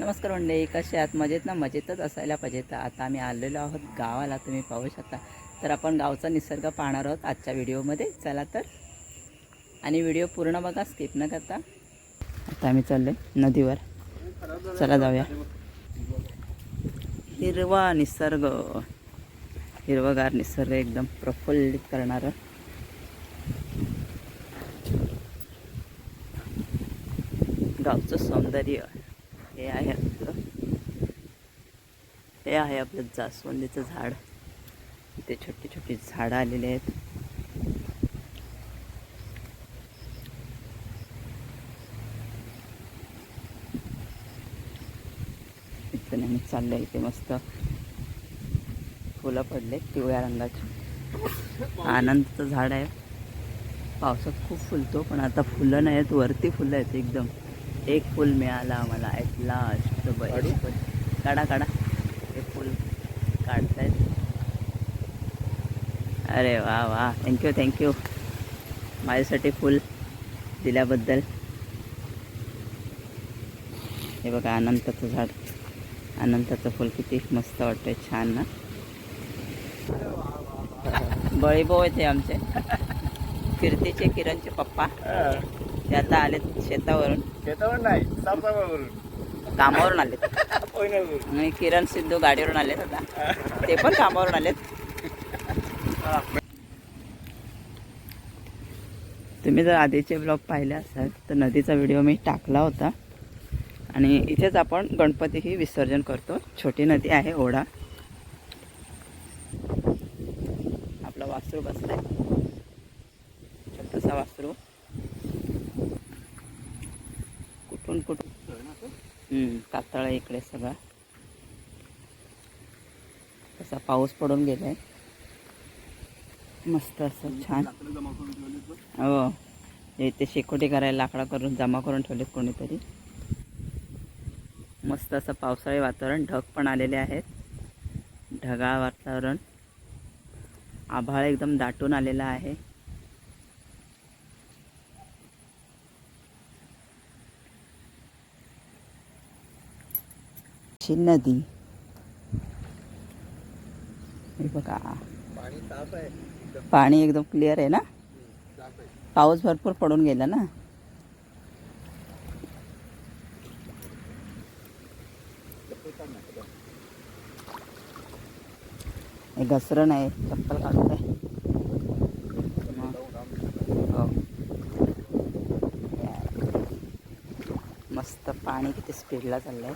नमस्कार मंडळी कसे आहात? मजेत ना? मजेतच असायला पाहिजे. तर आता आम्ही आलेलो आहोत गावाला तुम्ही पाहू शकता. तर आपण गावचा निसर्ग पाहणार आहोत आजच्या व्हिडिओमध्ये. चला तर. आणि व्हिडिओ पूर्ण बघा स्किप न करता. आता आम्ही चाललो नदीवर. चला जाऊया. हिरवा निसर्ग. हिरवगार निसर्ग एकदम प्रफुल्लित करणारं. गावचं सौंदर्य. हे आहे आपलं. हे आहे आपलं जास्वंदीचं झाड. इथे छोटी छोटी झाडं आलेली आहेत. इथं नेहमी चाललं इथे मस्त. फुलं पडले पिवळ्या रंगाची. आनंदचं झाड आहे. पावसात खूप फुलतो पण आता फुलं नाही आहेत वरती फुलं आहेत एकदम. एक फुल मिळालं आम्हाला ॲट लास्ट बरं फुल काढा काढा. हे फुल काढतायत. अरे वा वा. थँक्यू थँक्यू माझ्यासाठी फुल दिल्याबद्दल. हे बघा अनंताचं झाड. अनंताचं फुल किती मस्त वाटतंय छान ना? बळीभाऊ आहेत हे आमचे. कीर्तीचे किरणचे पप्पा. ते आता आलेत शेतावरून. शेतावर नाही सापसावरून कामावरून आलेत. आणि किरण सिद्धू गाडीवरून आलेत आता. ते पण कामावरून आलेत. तुम्ही जर आधीचे ब्लॉग पाहिले असाल तर नदीचा व्हिडिओ मी टाकला होता. आणि इथेच आपण गणपतीही विसर्जन करतो. छोटी नदी आहे ओढा. आपला वासरू बसलाय. छोटासा वासरू कुठून? कुठून कातळ आहे इकडे सगळा. तसा पाऊस पडून गेलाय. मस्त असं छान. हे इथे शेकोटी करायला लाकडा करून जमा करून ठेवलेत कोणीतरी. मस्त असं पावसाळी वातावरण ढग पण आलेले आहेत. ढगाळ वातावरण. आभाळ एकदम दाटून आलेला आहे. अशी नदी. हे बघा. पाणी आहे. एकदम क्लिअर आहे ना? आहे पाऊस भरपूर पडून गेला ना? हे घसरण आहे. चप्पल काढतोय. हो. मस्त पाणी किती स्पीडला चाललंय.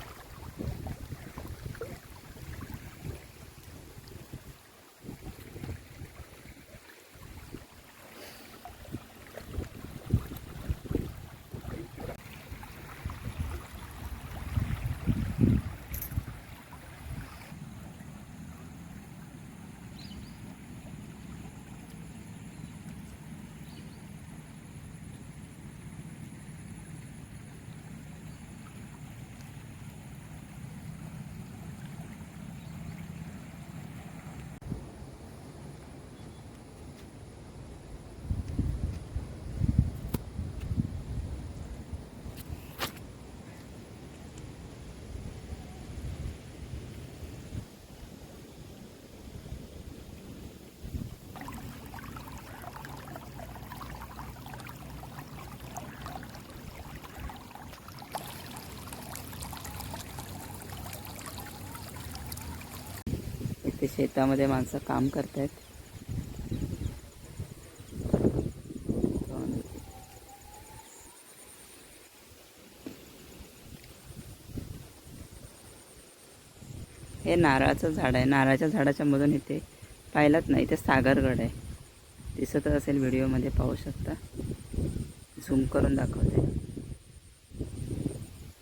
इथे शेतामध्ये माणसं काम करत आहेत हे नारळाचं झाड आहे. नारळाच्या झाडाच्या मधून इथे पाहिलंच नाही इथे सागरगड आहे. दिसतच असेल व्हिडिओमध्ये पाहू शकता. झूम करून दाखवते.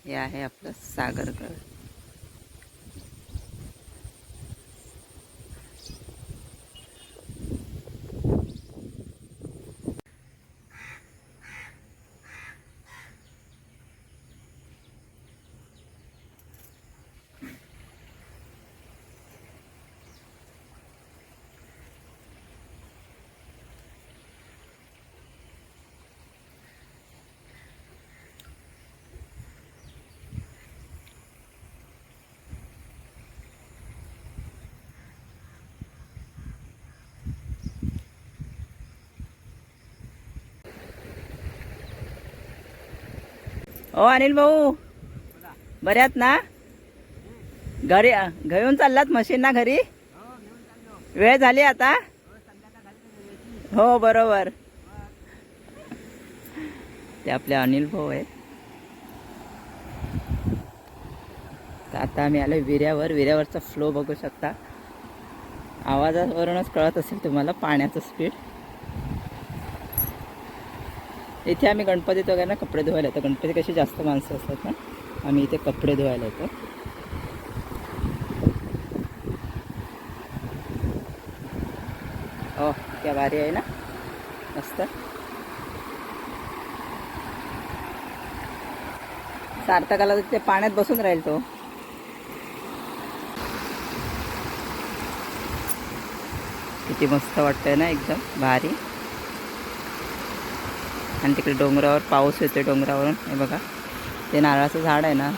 हे आहे आपलं सागरगड. ओ अनिल भाऊ. बऱ्यात ना? घरी घेऊन चाललात मशीन ना घरी? वेळ झाली आता? हो बरोबर. ते आपले अनिल भाऊ आहेत. तर आता आम्ही आलो विऱ्यावर विऱ्यावरचा फ्लो बघू शकता. आवाजावरूनच कळत असेल तुम्हाला पाण्याचं स्पीड इथे आम्ही गणपतीत वगैरे ना कपडे धुवायला येतो. गणपती कशी जास्त माणसं असतात ना आम्ही इथे कपडे धुवायला येतो. ओ त्या भारी आहे ना? मस्त. सार्थकाला तिथे ते पाण्यात बसून राहील तो. किती मस्त वाटतंय ना एकदम भारी. आणि तिकडे डोंगरावर पाऊस येतो डोंगरावरून. हे बघा ते नारळाचं झाड आहे ना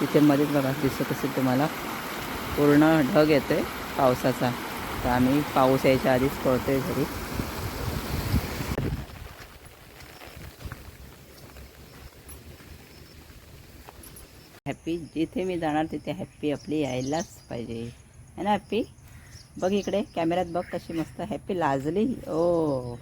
तिथे मध्येच बघा दिसत असेल तुम्हाला. पूर्ण ढग येतो आहे पावसाचा. तर आम्ही पाऊस यायच्या आधीच पळतोय घरी. हॅप्पी जिथे मी जाणार तिथे हॅप्पी आपली यायलाच पाहिजे. है ना हॅप्पी बघ इकडे कॅमेऱ्यात बघ कशी मस्त हॅप्पी लाजली. ओ.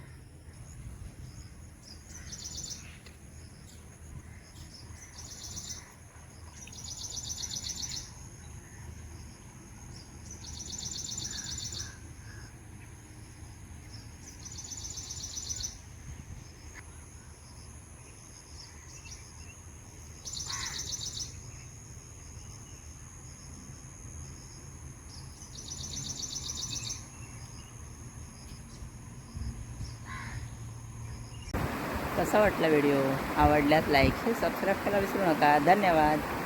कसा वाटला व्हिडिओ? आवडल्यात? लाईक हे सबस्क्राईब करायला विसरू नका. धन्यवाद.